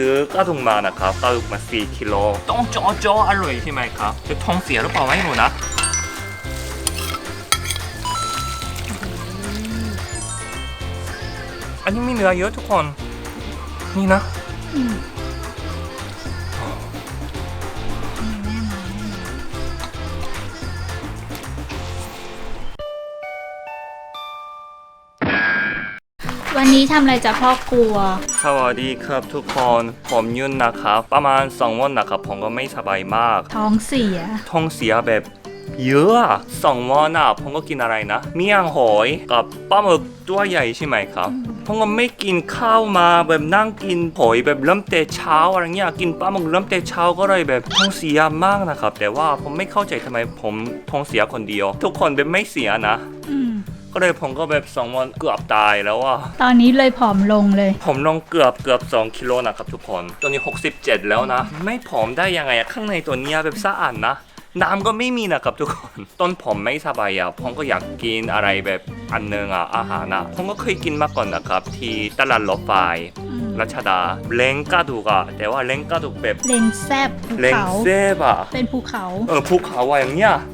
ซื้อกระดุงมานะครับกระดุงมา 4กิโลต้องจอจออร่อยใช่ไหมครับจะท้องเสียหรือเปล่าไม่รู้นะอันนี้มีเนื้อเยอะทุกคน นี่นะ วันนี้ทำอะไรจะพ่อกลัว สวัสดีครับทุกคน ผมยุ่นนะครับ ประมาณ2วันนะครับ ผมก็ไม่สบายมาก ท้องเสีย ท้องเสียแบบเยอะอะสองวันอะผมก็กินอะไรนะ เมี่ยงหอยกับปลาหมึกตัวใหญ่ใช่ไหมครับผมก็ไม่กินข้าวมาแบบนั่งกินหอยแบบเริ่มแต่เช้าอะไรเงี้ยกินปลาหมึกเริ่มแต่เช้าก็เลยแบบท้องเสียมากนะครับ แต่ว่าผมไม่เข้าใจทำไมผมท้องเสียคนเดียว ทุกคนแบบไม่เสียนะอืม ก็เลยผมก็แบบสองวันเกือบตายแล้วอะตอนนี้เลยผอมลงเลย ผมลงเกือบเกือบ2กิโลนะครับทุกคนตัวนี้ 67 แล้วนะ ไม่ผอมได้ยังไงอะข้างในตัวเนี้ยแบบสะอาดนะน้ำก็ไม่มีนะครับทุกคน ต้นผมไม่สบายอะผมก็อยากกินอะไรแบบอันนึงอะอาหารอะผมก็เคยกินมาก่อนนะครับ ที่ตลาดรถไฟอืมรัชดาเล้งกระดูกอะแต่ว่าเล้งกระดูกแบบเลงแซบภูเล้งเขา เซบอะเป็นภูเขา เออภูเขาอะอย่างเงี้ยผม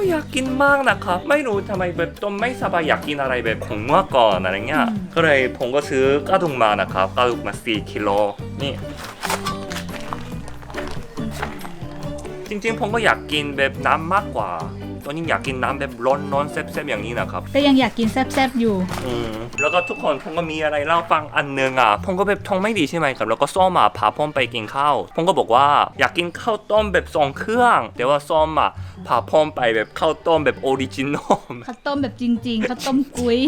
ก็อยากกินมากนะครับ ไม่รู้ทำไมแบบต้นไม่สบายอยากกินอะไรแบบของเมื่อก่อนอะไรเงี้ยอืมก็เลยผมก็ซื้อกระดูกมานะครับกระดูกมา 4กิโลนี่จริงๆผมก็อยากกินแบบน้ำมากกว่า ตอนนี้อยากกินน้ำแบบร้อนร้อนๆแซ่บๆอย่างนี้นะครับ ก็ยังอยากกินแซบๆอยู่ อืมแล้วก็ทุกคนผมก็มีอะไรเล่าฟังอันหนึงอะผมก็แบบท้องไม่ดีใช่ไหมครับแล้วก็ซ้อมมาพาผมไปกินข้าวผมก็บอกว่าอยากกินข้าวต้มแบบสองเครื่องแต่ว่าซ้อมมาพาผมไปแบบข้าวต้มแบบออริจินอลข้าวต้มแบบจริงๆข้าวต้มกุ้ย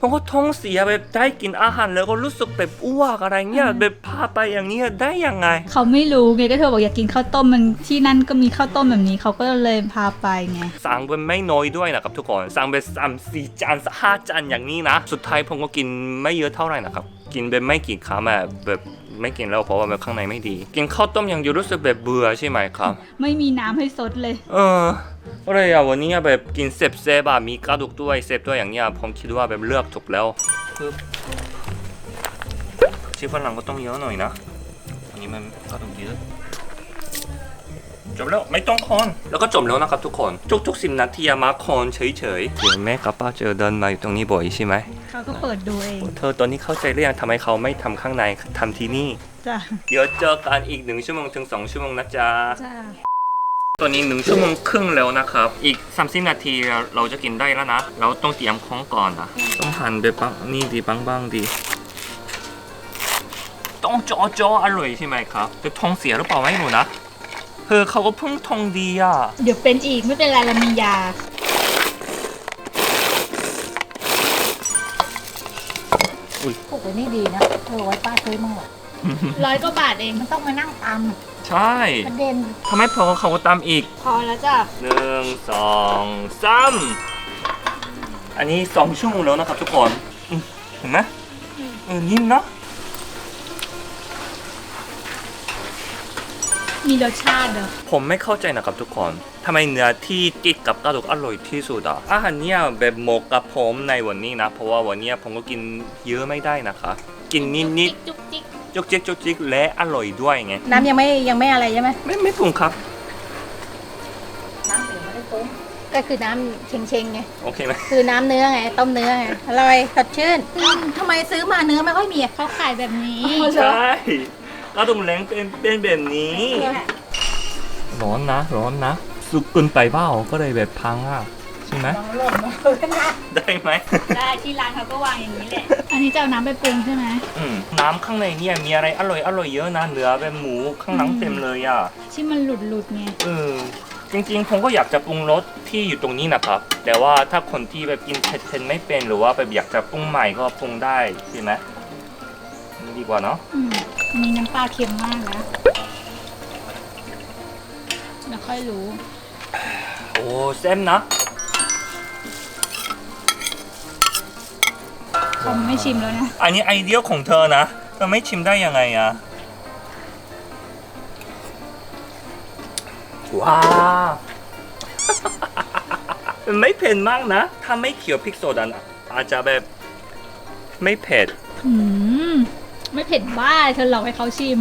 ผมก็ท้องเสียแบบได้กินอาหารแล้วก็รู้สึกแบบอ้วกอะไรเงี้ยแบบพาไปอย่างเนี้ยได้ยังไง เขาไม่รู้ไงก็เธอบอกอยากกินข้าวต้มมันที่นั่นก็มีข้าวต้มแบบนี้เขาก็เลยพาไปไงสั่งเป็นไม่น้อยด้วยนะครับทุกคนสั่งเป็นสามสี่จานห้าจานอย่างนี้นะ สุดท้ายผมก็กินไม่เยอะเท่าไหร่นะครับกินเป็นไม่กี่คำแบบแบบ ไม่กินแล้วเพราะว่าแบบข้างในไม่ดี กินข้าวต้มอย่างเดียวรู้สึกแบบเบื่อใช่ไหมครับ ไม่มีน้ำให้ซดเลย เออก็เลยอะวันนี้อะแบบกินเซฟเซฟอะมีกระดูกด้วยเซฟด้วยอย่างเงี้ยผมคิดว่าแบบเลือกถูกแล้วปึ๊บชีฝรั่งก็ต้องเยอะหน่อยนะอันนี้มันกระดูกเยอะจบแล้วไม่ต้องคอน แล้วก็จบแล้วนะครับทุกคน ทุกๆสิบนาทีอะมาคอนเฉยๆเดี๋ยวแม่กับป้าเจอเดินมาอยู่ตรงนี้บ่อยใช่ไหม เขาก็เปิดดูเอง เธอตอนนี้เข้าใจหรือยังทำไมเขาไม่ทำข้างในทำที่นี่ จ้ะ เดี๋ยวเจอกันอีกหนึ่งชั่วโมงถึงสองชั่วโมงนะจ๊ะ จ้ะ ตอนนี้หนึ่งชั่วโมงครึ่งแล้วนะครับ อีก 30 นาทีเราจะกินได้แล้วนะ เราต้องเตรียมของก่อนนะ ต้องหั่นแบบปังนี่ดีบ้างบ้างๆดี ต้องเจาะเจาะอร่อยใช่ไหมครับจะท้องเสียหรือเปล่าไม่รู้นะ เธอเขาก็เพิ่งท้องดีอะ เดี๋ยวเป็นอีกไม่เป็นไรเรามียา ปลูกไว้นี่ดีนะเออไว้ป้าซื้อมาหมดร้อยกว่าบาทเอง มันต้องมานั่งตใช่ำประเด็นทำไมพอเขาก็ตามอีกพอแล้วจ้ะหนึ่งสองสามอันนี้สองชั่วโมงแล้วนะครับทุกคนอืมเห็นไหมเออนิ่มเนาะ มีรสชาติเหรอผมไม่เข้าใจนะครับทุกคนทำไมเนื้อที่ติดกับกระดูกอร่อยที่สุดอะอาหารเนี่ยแบบเหมาะกับผมในวันนี้นะ เพราะว่าวันเนี้ยผมก็กินเยอะไม่ได้นะคะ กินนิดนิดจุกจิกๆจุกจิกจุกจิกและอร่อยด้วยไง น้ำยังไม่ยังไม่อะไรใช่ไหมไม่ไม่ปรุงครับ น้ำเดี๋ยวไม่ได้ปรุงก็คือน้ำเชงเชงๆไงโอเคไหมคือน้ำเนื้อไงต้มเนื้อไงอร่อยสดชื่นอืมทำไมซื้อมาเนื้อไม่ค่อยมีอะเขาขายแบบนี้ ใช่ กระดูกแรงเป็นเป็นแบบนี้ ร้อนนะ ร้อนนะ สุกเกินไปเปล่าก็เลยแบบพังอะ ใช่ไหมลองเล่นนะได้ไหม ได้ที่ร้านเขาก็วางอย่างนี้แหละ อันนี้จะเอาน้ำไปปรุงใช่ไหม อืมน้ำข้างในเนี่ยมีอะไรอร่อยอร่อยเยอะนะเนื้อแบบหมูข้างหลังเต็มเลยอะ ที่มันหลุดหลุดๆไง เออจริงๆผมก็อยากจะปรุงรสที่อยู่ตรงนี้นะครับ แต่ว่าถ้าคนที่แบบกินเผ็ดๆไม่เป็นหรือว่าแบบอยากจะปรุงใหม่ก็ปรุงได้ใช่ไหมนี่ดีกว่าเนาะอืม อันนี้น้ำปลาเค็มมากนะ แล้วค่อยรู้ โอ้เส้นนะเขาไม่ชิมแล้วนะ อันนี้ไอเดียของเธอนะเธอไม่ชิมได้ยังไงอะว้าวมันไม่เผ็ดมากนะ ถ้าไม่เขียวพริกโซดาอาจจะแบบ ไม่เผ็ด อืมม ไม่เผ็ดบ้าเธอหลอกให้เขาชิม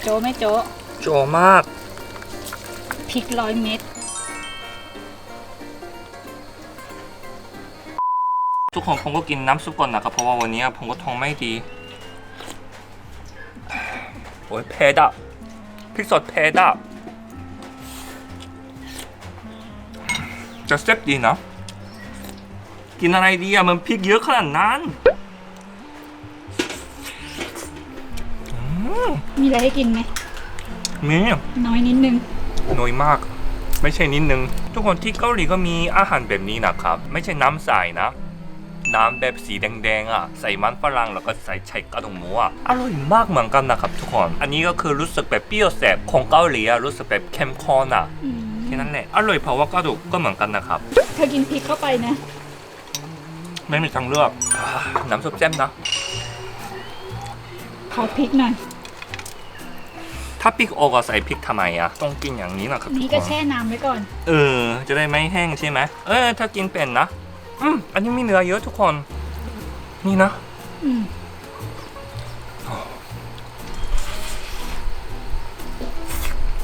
โจไม่โจโจมาก พริกร้อยเม็ดทุกคนผมก็กินน้ำซุปก่อนนะครับ เพราะว่าวันนี้ผมก็ท้องไม่ดี โอ้ยเผ็ดอะพริกสดเผ็ดอะจะเซ็บดีนะ กินอะไรดีอะมันพริกเยอะขนาดนั้นมีอะไรให้กินไหมมีน้อยนิดนึง น้อยมาก ไม่ใช่นิดนึง ทุกคนที่เกาหลีก็มีอาหารแบบนี้นะครับ ไม่ใช่น้ำใสนะ น้ำแบบสีแดงๆอะ ใส่มันฝรั่งแล้วก็ใส่ไข่กระดงหมูอะ อร่อยมากเหมือนกันนะครับทุกคน อันนี้ก็คือรู้สึกแบบเปรี้ยวแสบของเกาหลีอะรู้สึกแบบเข้มข้นอะอืมแค่นั้นแหละ อร่อยเพราะว่ากระดูกก็เหมือนกันนะครับ เธอกินพริกเข้าไปนะ ไม่มีทางเลือกอ่าน้ำซุปแจ่มนะ ขอพริกหน่อย ถ้าพริกออกก็ใส่พริกทำไมอะต้องกินอย่างนี้นะครับทุนี่กก็คนแช่น้ำไว้ก่อน เออ จะได้ไม่แห้งใช่ไหมเออ ถ้ากินเป็นนะ อืม อันนี้มีเนื้อเยอะทุกคน นี่นะ อืม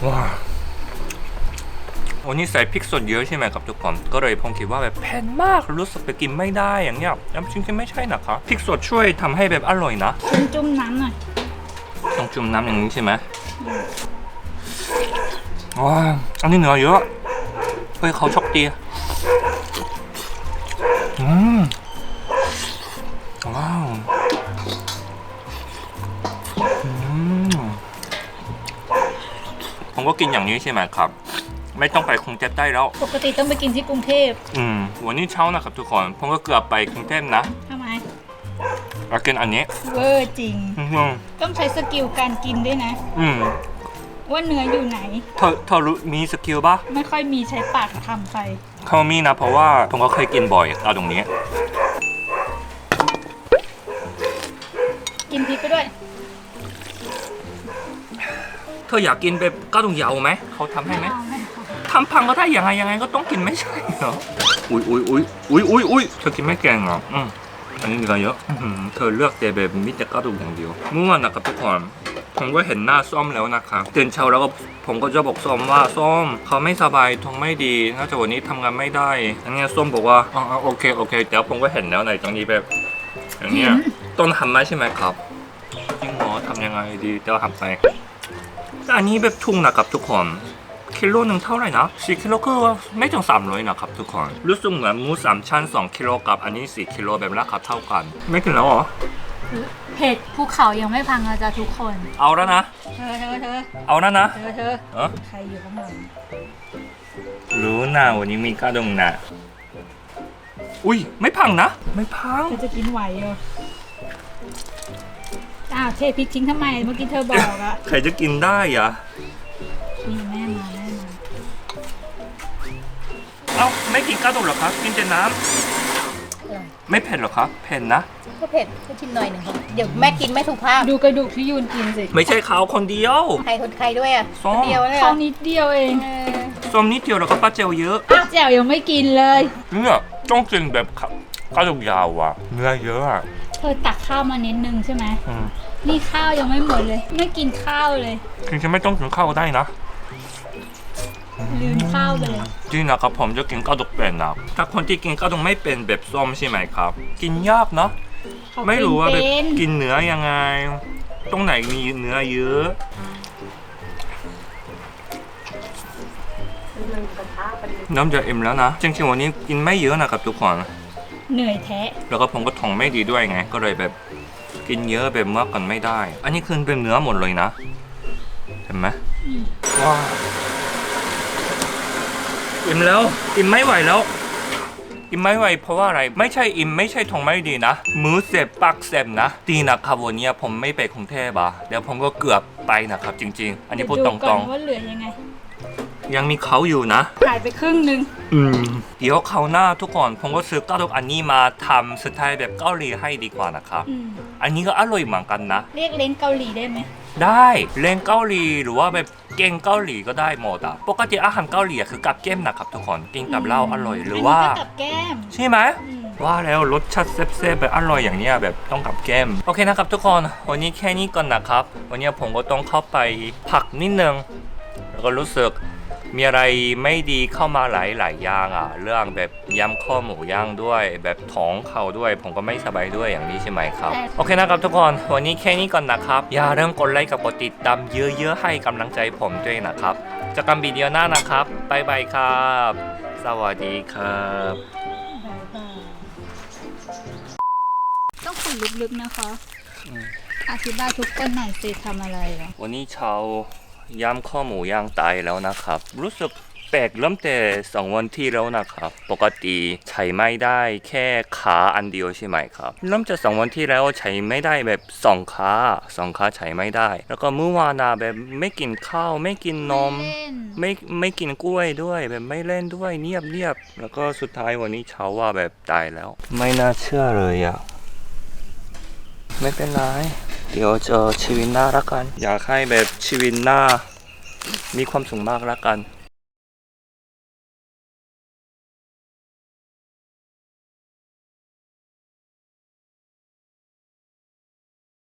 ว้าว วันนี้ใส่พริกสดเยอะใช่ไหมครับทุกคนก็เลยผมคิดว่าแบบแพงมากรู้สึกไปกินไม่ได้อย่างเงี้ยแต่จริงๆไม่ใช่นะครับพริกสดช่วยทำให้แบบอร่อยนะจุ่มจุ่มน้ำหน่อยต้องจุ่มน้ำอย่างนี้ใช่ไหมว้าวอันนี้เนื้อเยอะเฮ้ยเขาชอบดีอืมว้าวอืมผมก็กินอย่างนี้ใช่ไหมครับ ไม่ต้องไปกรุงเทพได้แล้ว ปกติต้องไปกินที่กรุงเทพอืม วันนี้เช้านะครับทุกคนผมก็เกือบไปกรุงเทพนะทำไมแล้วกินอันนี้ เวอร์จริง อืมต้องใช้สกิลการกินด้วยนะ อืมว่าเนื้ออยู่ไหน เธอเธอรู้มีสกิลปะไม่ค่อยมีใช้ปากทำไป เขามีนะ เพราะว่าผมก็เคยกินบ่อยเอาตรงนี้ กินพริกไปด้วย เธออยากกินแบบก้าวตรงยาวไหมเขาทำให้ไหมเอาไม่เอา ทำพังก็ได้ยังไงยังไงก็ต้องกินไม่ใช่เหรอ อุ้ยอุ้ยอุ้ยอุ้ยอุ้ยอุ้ยเธอกินไม่แกงเหรออืมอันนี้เนื้อเยอะอื้อหือเธอเลือกแต่แบบมิแต่กระดูกอย่างเดียวเมื่อวานนะครับทุกคนผมก็เห็นหน้าส้มแล้วนะครับตื่นเช้าแล้วก็ผมก็จะบอกส้มว่าส้มเขาไม่สบายท้องไม่ดีน่าจะวันนี้ทำงานไม่ได้อันเนี้ยส้มบอกว่าอ๋ออ๋อโอเคโอเคแต่ผมก็เห็นแล้วในตรงนี้แบบอย่างเงี้ยต้นทำไหมใช่ไหมครับจริงเหรอทำยังไงดีเดี๋ยวทำไปแต่อันนี้แบบทุ่งนะครับทุกคน กิโลหนึ่งเท่าไหร่นะสี่กิโลก็ไม่ถึงสามร้อยนะครับทุกคนรู้สึกเหมือนหมูสามชั้นสองกิโลกับอันนี้สี่กิโลแบบราคาเท่ากัน ไม่ถึงแล้วเหรอเผ็ดภูเขายังไม่พังนะจ๊ะทุกคน เอาแล้วนะเธอเธอเธอเอาแล้วนะเธอเธอเออใครอยู่ข้างหลังรู้นะวันนี้มีกระดงนะอุ้ยไม่พังนะ ไม่พังเธอจะกินไหวเหรออ้าวเทพริกทิ้งทำไมเมื่อกี้เธอบอกอะใครจะกินได้อะ เอ้าไม่กินกระดงเหรอครับ กินแต่น้อร่อยำไม่เผ็ดเหรอครับเผ็ดนะ ก็เผ็ดก็ชิมหน่อยหนึ่งเดี๋ยวแม่กินไม่ถูกภาพดูกระดูกที่ยูนกินสิไม่ใช่เขาคนเดียว ใครคนใครด้วยอะส้ม คนเดียวเลยเขาอะนิดเดียวเองเออส้มนิดเดียวแล้วก็ป้าเจลเยอะ แจ่วยังไม่กินเลย เนี่ยต้องกินแบบกระดูกยาวอะเนื้อเยอะอะเธอตักข้าวมานิดนึงใช่ไหมอืมนี่ข้าวยังไม่หมดเลย ไม่กินข้าวเลย จริงๆไม่ต้องกินข้าวก็ได้นะ ลืมข้าวเลยจริงนะครับผมจะกินกระดูกเป็นนะถ้าคนที่กินกระดูกไม่เป็นแบบส้มใช่ไหมครับ กินยากเนาะเขาไม่รู้ว่าแบบเป็นกินเนื้อยังไง ตรงไหนมีเนื้อเยอะน้ำจะอิ่มแล้วนะ จริงๆวันนี้กินไม่เยอะนะครับทุกคน เหนื่อยแท้ แล้วก็ผมก็ท้องไม่ดีด้วยไง ก็เลยแบบกินเยอะแบบเมื่อก่อนไม่ได้ อันนี้คือเป็นเนื้อหมดเลยนะ เห็นไหมอืมว้าว อิ่มแล้ว อิ่มไม่ไหวแล้ว อิ่มไม่ไหวเพราะว่าอะไรไม่ใช่อิ่มไม่ใช่ท้องไม่ดีนะมือเจ็บปากเจ็บนะดีนะครับวันนี้ผมไม่ไปกรุงเทพอะเดี๋ยวผมก็เกือบไปนะครับจริง ๆ อันนี้พูดตเยวก่รอนงว่าเหลือยังไงๆ ยังมีเขาอยู่นะ หายไปครึ่งหนึงอืมเดี๋ยวเขาวหน้าทุกคนผมก็ซื้อกระดูกอันนี้มาทำสไตล์แบบเกาหลีให้ดีกว่านะครับ อืมอันนี้ก็อร่อยเหมือนกันนะ เรียกเล้งเกาหลีได้ไหม ได้เล่นเกาหลีหรือว่าแบบเก่งเกาหลีก็ได้หมดอะปกติอาหารเกาหลีอะคือกับแก้มนะครับทุกคนกินกับเหล้าอร่อยหรือว่า นนี้ก็กับแก้ม ใช่ไหมอืม ว่าแล้วรสชาติแซ่บๆแบบอร่อยอย่างเนี้ยแบบต้องกับแก้มโอเคนะครับทุกคนวันนี้แค่นี้ก่อนนะครับ วันนี้ผมก็ต้องเข้าไปพักนิดนึง แล้วก็รู้สึก มีอะไรไม่ดีเข้ามาหลายหลายๆอย่างอะ เรื่องแบบย้ำข้อหมูย่างด้วย แบบท้องเขาด้วย ผมก็ไม่สบายด้วยอย่างนี้ใช่ไหมครับใช่โอเคนะครับทุกคนวันนี้แค่นี้ก่อนนะครับ อย่าลืมกดไลค์กับกดติดตามเยอะๆให้กำลังใจผมด้วยนะครับเจะกันวิดีโอหน้านะครับบ๊ายบายครับ สวัสดีครับต้องขุดลึกๆนะคะ อธิบายทุกคนหน่อยสิทำอะไรเหรอวันนี้เช้า ย้ำข้อหมูย่างตายแล้วนะครับ รู้สึกแปลกเริ่มแต่สองวันที่แล้วนะครับ ปกติใช้ไม่ได้แค่ขาอันเดียวใช่ไหมครับเริ่มจากสองวันที่แล้วใช้ไม่ได้แบบสองขาสองขาใช้ไม่ได้ แล้วก็เมื่อวานนะแบบไม่กินข้าวไม่กินนมเล่นไม่ไม่กินกล้วยด้วยแบบไม่เล่นด้วยเงียบเงียบแล้วก็สุดท้ายวันนี้เช้าว่าแบบตายแล้ว ไม่น่าเชื่อเลยอะไม่เป็นไร เดี๋ยวเจอชีวิตหน้าละกัน อยากให้แบบชีวิตหน้า มีความสุขมากละกัน